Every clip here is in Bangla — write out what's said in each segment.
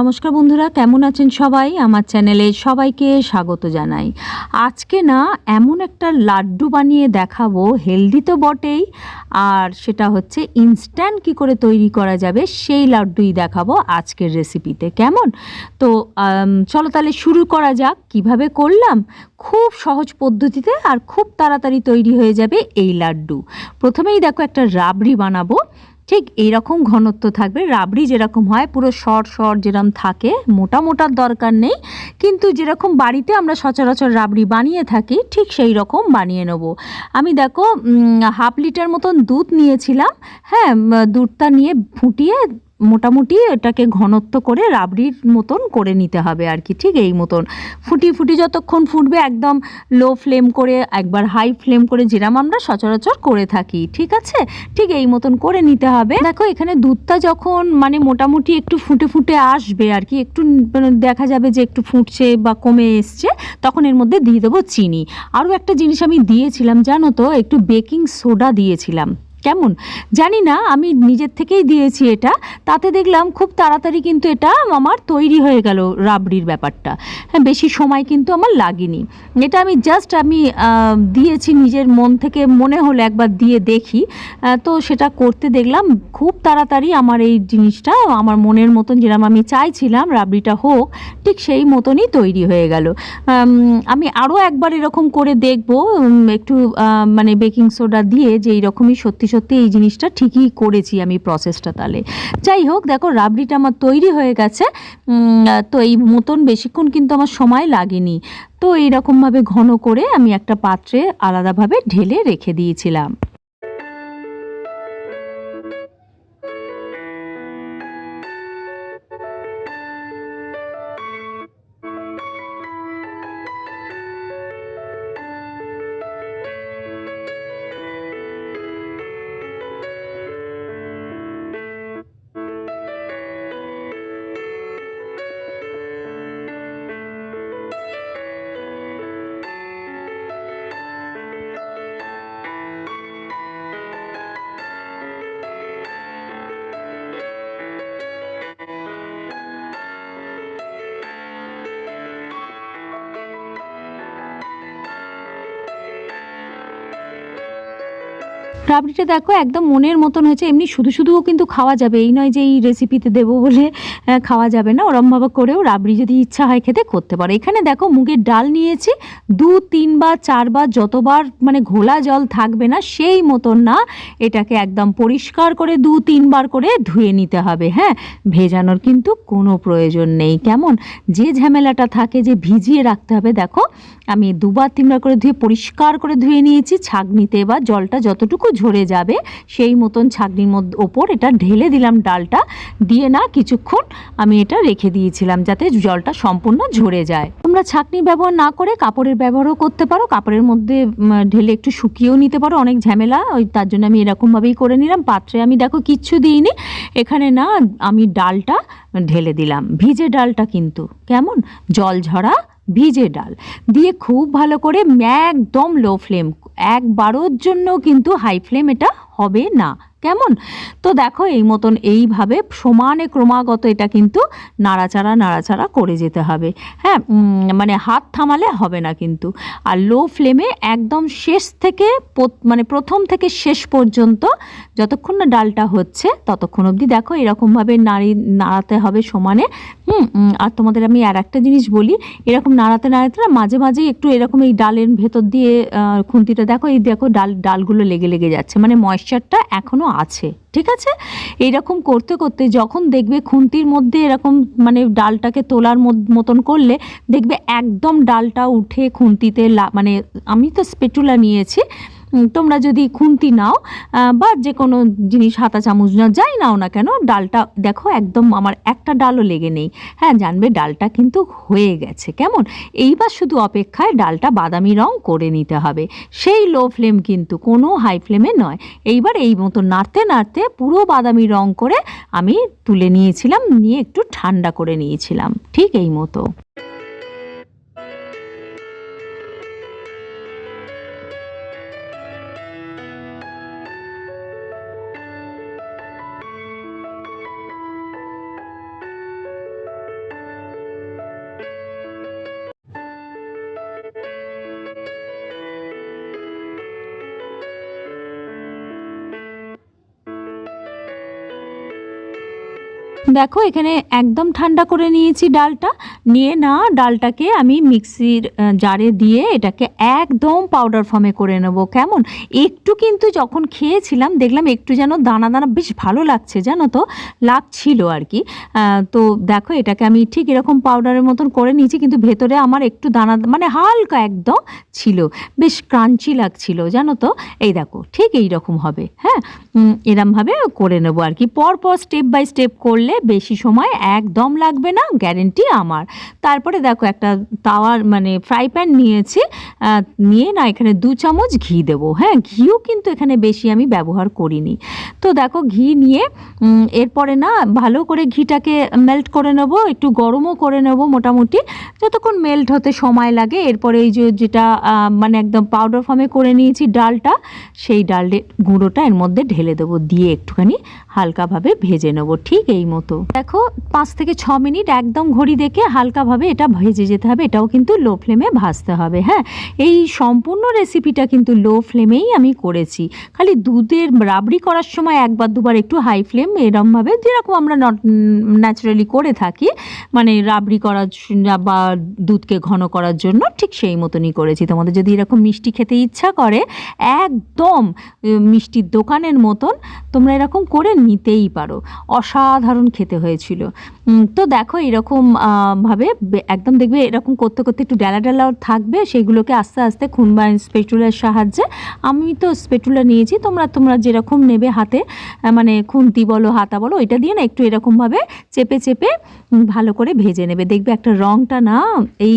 নমস্কার বন্ধুরা, কেমন আছেন সবাই? আমার চ্যানেলে সবাইকে স্বাগত জানাই। আজকে না এমন একটা লাড্ডু বানিয়ে দেখাবো, হেলদি তো বটেই, আর সেটা হচ্ছে ইনস্ট্যান্ট কি করে তৈরি করা যাবে সেই লাড্ডুই দেখাবো আজকের রেসিপিতে কেমন? তো চলো তাহলে শুরু করা যাক। কীভাবে করলাম খুব সহজ পদ্ধতিতে আর খুব তাড়াতাড়ি তৈরি হয়ে যাবে এই লাড্ডু। প্রথমেই দেখো একটা রাবড়ি বানাবো। ঠিক এইরকম ঘনত্ব থাকবে। রাবড়ি যেরকম হয়, পুরো শর্ট শর্ট যেরকম থাকে, মোটা মোটার দরকার নেই। কিন্তু যেরকম বাড়িতে আমরা সচরাচর রাবড়ি বানিয়ে থাকি, ঠিক সেই রকম বানিয়ে নেব। আমি দেখো হাফ লিটার মতন দুধ নিয়েছিলাম। হ্যাঁ দুধটা নিয়ে ফুটিয়ে মোটামুটি এটাকে ঘনত্ব করে রাবড়ির মতন করে নিতে হবে আর কি, ঠিক এই মতন। ফুটি ফুটি যতক্ষণ ফুটবে একদম লো ফ্লেম করে, একবার হাই ফ্লেম করে যেরাম আমরা সচরাচর করে থাকি, ঠিক আছে? ঠিক এই মতন করে নিতে হবে। দেখো, এখানে দুধটা যখন মানে মোটামুটি একটু ফুটে ফুটে আসবে আর কি, একটু মানে দেখা যাবে যে একটু ফুটছে বা কমে এসছে, তখন এর মধ্যে দিয়ে দেবো চিনি। আরও একটা জিনিস আমি দিয়েছিলাম, জানো তো, একটু বেকিং সোডা দিয়েছিলাম। কেমন? জানি না, আমি নিজের থেকেই দিয়েছি এটা। তাতে দেখলাম খুব তাড়াতাড়ি কিন্তু এটা আমার তৈরি হয়ে গেল রাবড়ির ব্যাপারটা। হ্যাঁ বেশি সময় কিন্তু আমার লাগেনি। এটা আমি জাস্ট আমি দিয়েছি নিজের মন থেকে, মনে হলো একবার দিয়ে দেখি। তো সেটা করতে দেখলাম, খুব তাড়াতাড়ি আমার এই জিনিসটা, আমার মনের মতন যেরকম আমি চাইছিলাম রাবড়িটা হোক, ঠিক সেই মতনই তৈরি হয়ে গেল। আমি আরও একবার এরকম করে দেখব একটু মানে বেকিং সোডা দিয়ে যে এইরকমই সত্যি সত্যি এই জিনিসটা ঠিকই করেছি আমি প্রসেসটা তাহলে। যাই হোক, দেখো, রাবড়িটা আমার তৈরি হয়ে গেছে। তো এই মতন বেশিক্ষণ কিন্তু আমার সময় লাগেনি। তো এইরকমভাবে ঘন করে আমি একটা পাত্রে আলাদাভাবে ঢেলে রেখে দিয়েছিলাম। রাবড়িটা দেখো একদম মনের মতন হয়েছে, এমনি শুধু শুধুও কিন্তু খাওয়া যাবে। এই নয় যে এই রেসিপিতে দেবো বলে খাওয়া যাবে না। ওরমভাবে করেও রাবড়ি যদি ইচ্ছা হয় খেতে করতে পারো। এখানে দেখো মুগের ডাল নিয়েছি। দু তিনবার চারবার যতবার মানে ঘোলা জল থাকবে না, সেই মতন না। এটাকে একদম পরিষ্কার করে দু তিনবার করে ধুয়ে নিতে হবে হ্যাঁ? ভেজানোর কিন্তু কোনো প্রয়োজন নেই। কেমন? যে ঝামেলাটা থাকে যে ভিজিয়ে রাখতে হবে, দেখো। আমি দুবার তিনবার করে ধুয়ে, পরিষ্কার করে ধুয়ে নিয়েছি। ছাঁকনিতে এবার জলটা যতটুকু ঝরে যাবে, সেই মতন ছাঁকনির মধ্যে ওপর এটা ঢেলে দিলাম ডালটা, দিয়ে না কিছুক্ষণ আমি এটা রেখে দিয়েছিলাম যাতে জলটা সম্পূর্ণ ঝরে যায়। তোমরা ছাঁকনি ব্যবহার না করে কাপড়ের ব্যবহারও করতে পারো, কাপড়ের মধ্যে ঢেলে একটু শুকিয়েও নিতে পারো, অনেক ঝামেলা, ওই তার জন্য আমি এরকমভাবেই করে নিলাম, পাত্রে আমি দেখো কিচ্ছু দিইনি, এখানে না আমি ডালটা ঢেলে দিলাম, ভিজে ডালটা কিন্তু, কেমন? জল ঝরা ভিজে ডাল দিয়ে খুব ভালো করে একদম লো ফ্লেম একবারোর জন্য কিন্তু হাই ফ্লেম এটা হবে না। কেমন? তো দেখো এই মতন এইভাবে সমানে ক্রমাগত এটা কিন্তু নাড়াচাড়া নাড়াচাড়া করে যেতে হবে। হ্যাঁ মানে হাত থামালে হবে না কিন্তু। আর লো ফ্লেমে একদম শেষ থেকে মানে প্রথম থেকে শেষ পর্যন্ত যতক্ষণ না ডালটা হচ্ছে ততক্ষণ অবধি দেখো এরকমভাবে নাড়ি, নাড়াতে হবে সমানে। হুম আর তোমাদের আমি আর একটা জিনিস বলি, এরকম নাড়াতে নাড়াতে না মাঝে মাঝে একটু এরকম এই ডালের ভেতর দিয়ে খুন্তিটা দেখো, এই দেখো ডাল, ডালগুলো লেগে লেগে যাচ্ছে। মানে ময়েশ্চারটা এখনও আছে, ঠিক আছে? এরকম করতে করতে যখন দেখবে খুন্তির মধ্যে এরকম মানে ডালটাকে তোলার মত- মতন করলে দেখবে একদম ডালটা উঠে খুন্তিতে মানে আমি তো স্পেটুলা নিয়েছি তোমরা যদি খুন্তি নাও বা যে কোনো জিনিস হাতা চামচ নাও যাই নাও না কেন, ডালটা দেখো একদম আমার একটা ডালও লেগে নেই। হ্যাঁ জানবে ডালটা কিন্তু হয়ে গেছে, কেমন? এইবার শুধু অপেক্ষায় ডালটা বাদামি রং করে নিতে হবে। সেই লো ফ্লেম কিন্তু কোনো হাই ফ্লেমে নয়। এইবার এই মতো নাড়তে নাড়তে পুরো বাদামি রং করে আমি তুলে নিয়েছিলাম, নিয়ে একটু ঠান্ডা করে নিয়েছিলাম। ঠিক এই মতো। দেখো, এখানে একদম ঠান্ডা করে নিয়েছি ডালটা। নিয়ে না, ডালটাকে আমি মিক্সির জারে দিয়ে এটাকে একদম পাউডার ফর্মে করে নেব। কেমন? একটু কিন্তু যখন খেয়েছিলাম, দেখলাম একটু যেন দানা দানা বেশ ভালো লাগছে, জানো তো? লাগছিল আর কি। তো দেখো, এটাকে আমি ঠিক এরকম পাউডারের মতন করে নিয়েছি, কিন্তু ভেতরে আমার একটু দানা মানে হালকা একদম ছিল। বেশ ক্রাঞ্চি লাগছিল, জানো তো? এই দেখো, ঠিক এই রকম হবে হ্যাঁ? এরমভাবে করে নেব আর কি। পর পর স্টেপ বাই স্টেপ করলে বেশি সময় একদম লাগবে না গ্যারেন্টি আমার। তারপরে দেখো একটা তাওয়ার মানে ফ্রাই প্যান নিয়েছি নিয়ে না এখানে দু চামচ ঘি দেবো। হ্যাঁ ঘিও কিন্তু এখানে বেশি আমি ব্যবহার করিনি। তো দেখো ঘি নিয়ে এরপরে না ভালো করে ঘিটাকে মেল্ট করে নেব, একটু গরমও করে নেব মোটামুটি। যতক্ষণ মেল্ট হতে সময় লাগে, এরপরে এই যে যেটা মানে একদম পাউডার ফর্মে করে নিয়েছি ডালটা, সেই ডালের গুঁড়োটা এর মধ্যে ঢেলে দেবো, দিয়ে একটুখানি হালকাভাবে ভেজে নেব, ঠিক এই মতো। দেখো, পাঁচ থেকে ছ মিনিট একদম ঘড়ি দেখে হালকাভাবে এটা ভেজে যেতে হবে, এটাও কিন্তু লো ফ্লেমে ভাজতে হবে হ্যাঁ? এই সম্পূর্ণ রেসিপিটা কিন্তু লো ফ্লেমেই আমি করেছি। খালি দুধের রাবড়ি করার সময় একবার দুবার একটু হাই ফ্লেম, এরমভাবে যেরকম আমরা ন্যাচারালি করে থাকি মানে রাবড়ি করার বা দুধকে ঘন করার জন্য, ঠিক সেই মতনই করেছি। তোমাদের যদি এরকম মিষ্টি খেতে ইচ্ছা করে, একদম মিষ্টির দোকানের মতন, তোমরা এরকম করে নিতেই পারো। অসাধারণ খেতে হয়েছিল। তো দেখো এরকম ভাবে একদম দেখবে এরকম করতে করতে একটু ডালা ডালাও থাকবে, সেগুলোকে আস্তে আস্তে খুন বা স্পেটুলার সাহায্যে। আমি তো স্পেটুলা নিয়েছি, তোমরা তোমরা যেরকম নেবে হাতে মানে খুন্তি বলো, হাতা বলো এটা দিয়ে না একটু এরকমভাবে চেপে চেপে ভালো করে ভেজে নেবে। দেখবে একটা রঙটা না, এই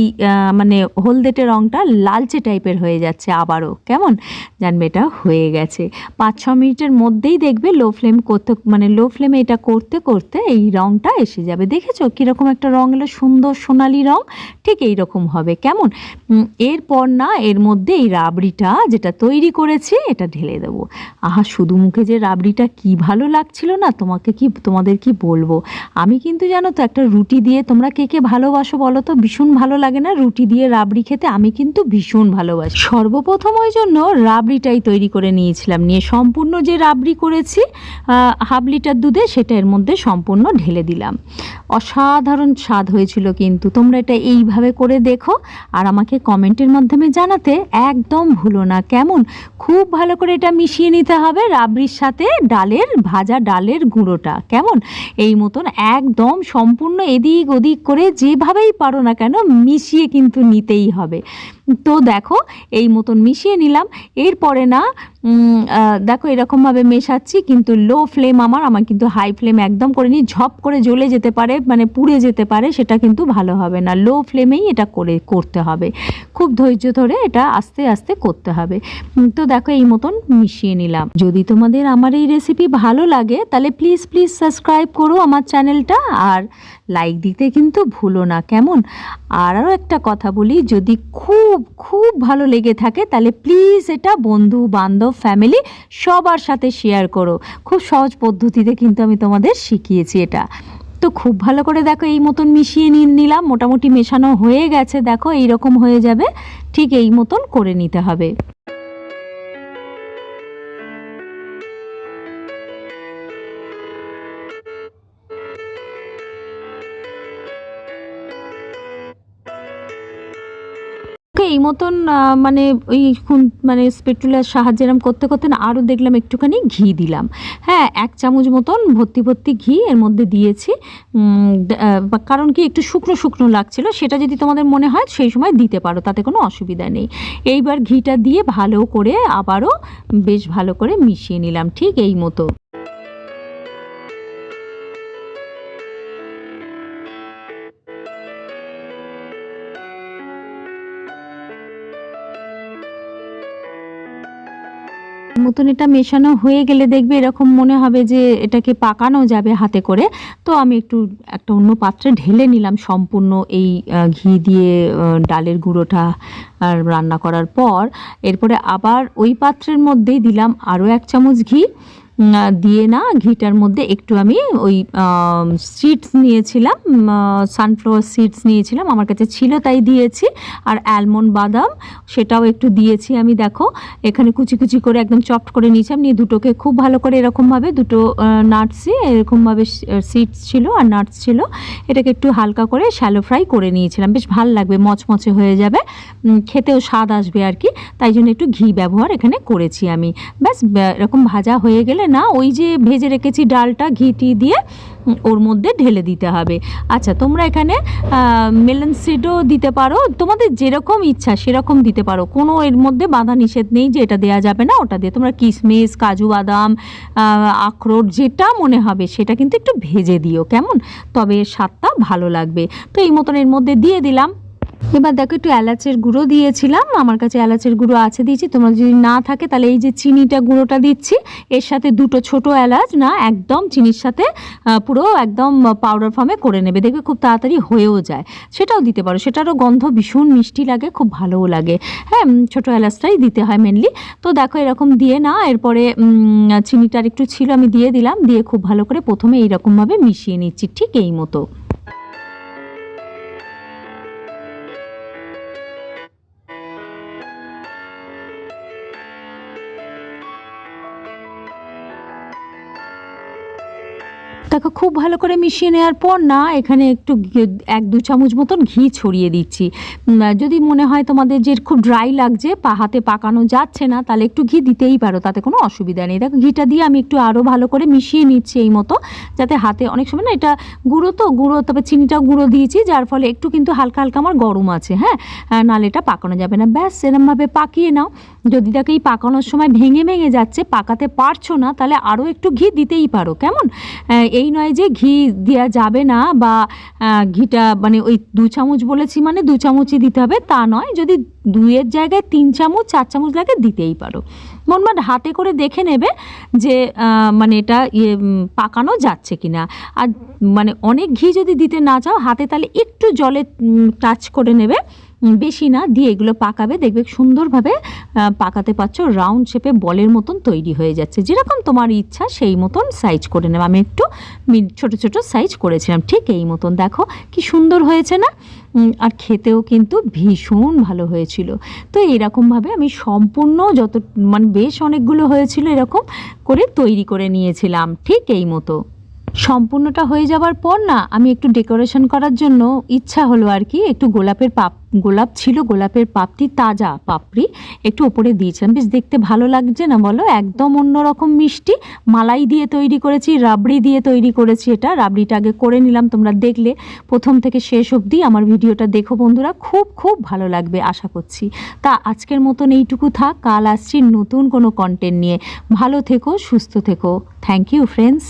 মানে হলদেটে রঙটা লালচে টাইপের হয়ে যাচ্ছে আবারও। কেমন? জানবে এটা হয়ে গেছে। পাঁচ ছ মিনিটের মধ্যেই দেখবে লো ফ্লেম করতে মানে লো ফ্লেমে এটা করতে করতে এই রঙটা এসে যাবে। দেখেছ কীরকম একটা রঙ এলো? সুন্দর সোনালি রঙ ঠিক এই রকম হবে। কেমন? এরপর না, এর মধ্যে এই রাবড়িটা যেটা তৈরি করেছি, এটা ঢেলে দেবো। আহা, শুধু মুখে যে রাবড়িটা কি ভালো লাগছিল না, তোমাকে কি, তোমাদের কি বলব? আমি কিন্তু জানো তো একটা রুটি দিয়ে তোমরা কে কে ভালোবাসো বলো তো? ভীষণ ভালো লাগে না রুটি দিয়ে রাবড়ি খেতে? আমি কিন্তু ভীষণ ভালোবাসি। সর্বপ্রথম ওই জন্য রাবড়িটাই তৈরি করে নিয়েছিলাম। নিয়ে সম্পূর্ণ যে রাবড়ি করেছি হাফ লিটার দুধে সেটা এর মধ্যে সম্পূর্ণ ঢেলে দিলাম। অসাধারণ স্বাদ হয়েছিল কিন্তু। তোমরা এটা এইভাবে করে দেখো আর আমাকে কমেন্টের মাধ্যমে জানাতে একদম ভুলো না। কেমন? খুব ভালো করে এটা মিশিয়ে নিতে হবে রাবড়ির সাথে ডালের, ভাজা ডালের গুঁড়োটা। কেমন? এই মতন একদম সম্পূর্ণ এদিক ওদিক করে যেভাবেই পারো না কেন মিশিয়ে কিন্তু নিতেই হবে। তো দেখো, এই মতন মিশিয়ে নিলাম। এরপরে না দেখো এরকমভাবে মেশাচ্ছি, কিন্তু লো ফ্লেম আমার আমার কিন্তু হাই ফ্লেম একদম করে নি ঝপ করে জ্বলে যেতে পারে মানে পুড়ে যেতে পারে, সেটা কিন্তু ভালো হবে না। লো ফ্লেমেই এটা করে, করতে হবে। খুব ধৈর্য ধরে এটা আস্তে আস্তে করতে হবে। তো দেখো এই মতন মিশিয়ে নিলাম। যদি তোমাদের আমার এই রেসিপি ভালো লাগে, তাহলে প্লিজ প্লিজ সাবস্ক্রাইব করো আমার চ্যানেলটা আর লাইক দিতে কিন্তু ভুলো না। কেমন? আর আরও একটা কথা বলি, যদি খুব খুব খুব ভালো লেগে থাকে, তাহলে প্লিজ এটা বন্ধু, বান্ধব ফ্যামিলি সবার সাথে শেয়ার করো। খুব সহজ পদ্ধতিতে কিন্তু আমি তোমাদের শিখিয়েছি এটা। তো খুব ভালো করে দেখো, এই মতন মিশিয়ে নিলাম, মোটামুটি মেশানো হয়ে গেছে, দেখো এই রকম হয়ে যাবে, ঠিক এই মতন করে নিতে হবে। ওকে এই মতন মানে ওই মানে স্পেটুলার সাহায্যে এরম করতে করতে না আরও দেখলাম একটুখানি ঘি দিলাম। হ্যাঁ এক চামচ মতন ভর্তি ভর্তি ঘি এর মধ্যে দিয়েছি। কারণ কি একটু শুকনো শুকনো লাগছিল, সেটা যদি তোমাদের মনে হয় সেই সময় দিতে পারো, তাতে কোনো অসুবিধা নেই। এইবার ঘিটা দিয়ে ভালো করে আবারও বেশ ভালো করে মিশিয়ে নিলাম, ঠিক এই মতো। মতন এটা মেশানো হয়ে গেলে দেখবে এরকম মনে হবে যে এটাকে পাকানো যাবে হাতে করে। তো আমি একটু, একটা অন্য পাত্রে ঢেলে নিলাম সম্পূর্ণ এই ঘি দিয়ে ডালের গুঁড়োটা আর রান্না করার পর। এরপরে আবার ওই পাত্রের মধ্যেই দিলাম আরও এক চামচ ঘি। দিয়ে না ঘিটার মধ্যে একটু আমি ওই সিডস নিয়েছিলাম সানফ্লাওয়ার সিডস নিয়েছিলাম, আমার কাছে ছিল তাই দিয়েছি। আর অ্যালমন্ড বাদাম, সেটাও একটু দিয়েছি আমি, দেখো। এখানে কুচি কুচি করে একদম চপড করে নিয়েছিলাম নিয়ে দুটোকে খুব ভালো করে এরকমভাবে দুটো নাটসই এরকমভাবে সিডস ছিল আর নাটস ছিল, এটাকে একটু হালকা করে শ্যালো ফ্রাই করে নিয়েছিলাম। বেশ ভালো লাগবে, মচমচে হয়ে যাবে খেতেও স্বাদ আসবে আর কি। তাই জন্য একটু ঘি ব্যবহার এখানে করেছি আমি। ব্যাস, ব্য- এরকম ভাজা হয়ে গেলে না, ওই যে ভেজে রেখেছি ডালটা ঘিটি দিয়ে ওর মধ্যে ঢেলে দিতে হবে। আচ্ছা তোমরা এখানে মেলন সিডও দিতে পারো। তোমাদের যেরকম ইচ্ছা সেরকম দিতে পারো। কোনো এর মধ্যে বাধা নিষেধ নেই যে এটা দেওয়া যাবে না, ওটা দিয়ে তোমরা কিশমিশ কাজু বাদাম আখরোট, যেটা মনে হবে সেটা কিন্তু একটু ভেজে দিও, কেমন? তবে স্বাদটা ভালো লাগবে। তো এই মতন এর মধ্যে দিয়ে দিলাম। এবার দেখো একটু এলাচের গুঁড়ো দিয়েছিলাম। আমার কাছে এলাচের গুঁড়ো আছে, দিয়েছি। তোমরা যদি না থাকে, তাহলে এই যে চিনিটা গুঁড়োটা দিচ্ছি, এর সাথে দুটো ছোট এলাচ, না, একদম চিনির সাথে পুরো একদম পাউডার ফর্মে করে নেবে। দেখবে খুব তাড়াতাড়ি হয়েও যায়। সেটাও দিতে পারো। সেটারও গন্ধ ভীষণ মিষ্টি লাগে, খুব ভালোও লাগে। হ্যাঁ ছোট এলাচটাই দিতে হয় মেনলি তো দেখো, এরকম দিয়ে না, এরপরে চিনিটার একটু ছিল, আমি দিয়ে দিলাম। দিয়ে খুব ভালো করে প্রথমে এইরকমভাবে মিশিয়ে নিচ্ছি, ঠিক এই মতো। দেখো খুব ভালো করে মিশিয়ে নেওয়ার পর না, এখানে একটু এক দু চামচ মতন ঘি ছড়িয়ে দিচ্ছি। যদি মনে হয় তোমাদের যে খুব ড্রাই লাগছে, পা, হাতে পাকানো যাচ্ছে না, তাহলে একটু ঘি দিতেই পারো, তাতে কোনো অসুবিধা নেই। দেখো, ঘিটা দিয়ে আমি একটু আরও ভালো করে মিশিয়ে নিচ্ছি এই মতো, যাতে হাতে অনেক সময় না এটা গুঁড়ো তো, গুঁড়ো, তবে চিনিটাও গুঁড়ো দিয়েছি, যার ফলে একটু কিন্তু হালকা হালকা আমার গরম আছে হ্যাঁ? নাহলে এটা পাকানো যাবে না। ব্যাস, এরমভাবে পাকিয়ে নাও। যদি দেখো এই পাকানোর সময় ভেঙে ভেঙে যাচ্ছে, পাকাতে পারছ না, তাহলে আরও একটু ঘি দিতেই পারো, কেমন? এই নয় যে ঘি দেওয়া যাবে না বা ঘিটা মানে ওই দু চামচ বলেছি মানে দু চামচই দিতে হবে, তা নয়। যদি দুইয়ের জায়গায় তিন চামচ, চার চামচ লাগে দিতেই পারো। মোটমাট হাতে করে দেখে নেবে যে মানে এটা ইয়ে পাকানো যাচ্ছে কি না আর মানে অনেক ঘি যদি দিতে না চাও, হাতে তাহলে একটু জলে টাচ করে নেবে। বেশি না, দিয়ে এগুলো পাকাবে, দেখবে সুন্দরভাবে পাকাতে পারছ রাউন্ড শেপে বলের মতন তৈরি হয়ে যাচ্ছে। যেরকম তোমার ইচ্ছা, সেই মতন সাইজ করে নেবে। আমি একটু ছোট ছোট সাইজ করেছিলাম, ঠিক এই মতন। দেখো, কি সুন্দর হয়েছে না? আর খেতেও কিন্তু ভীষণ ভালো হয়েছিল। তো এরকমভাবে আমি সম্পূর্ণ যত মানে বেশ অনেকগুলো হয়েছিল এরকম করে তৈরি করে নিয়েছিলাম, ঠিক এই মতো। সম্পূর্ণটা হয়ে যাওয়ার পর না, আমি একটু ডেকোরেশন করার জন্য ইচ্ছা হলো আর কি, একটু গোলাপের পাপ, গোলাপ ছিল, গোলাপের পাপড়ি তাজা পাপড়ি একটু ওপরে দিয়েছিলাম। বেশ দেখতে ভালো লাগছে না বলো? একদম অন্যরকম মিষ্টি, মালাই দিয়ে তৈরি করেছি, রাবড়ি দিয়ে তৈরি করেছি এটা। রাবড়িটা আগে করে নিলাম, তোমরা দেখলে। প্রথম থেকে শেষ অবধি আমার ভিডিওটা দেখো বন্ধুরা, খুব খুব ভালো লাগবে আশা করছি। তা আজকের মতন এইটুকু থাক, কাল আসছি নতুন কোনো কন্টেন্ট নিয়ে। ভালো থেকো, সুস্থ থেকো। Thank you friends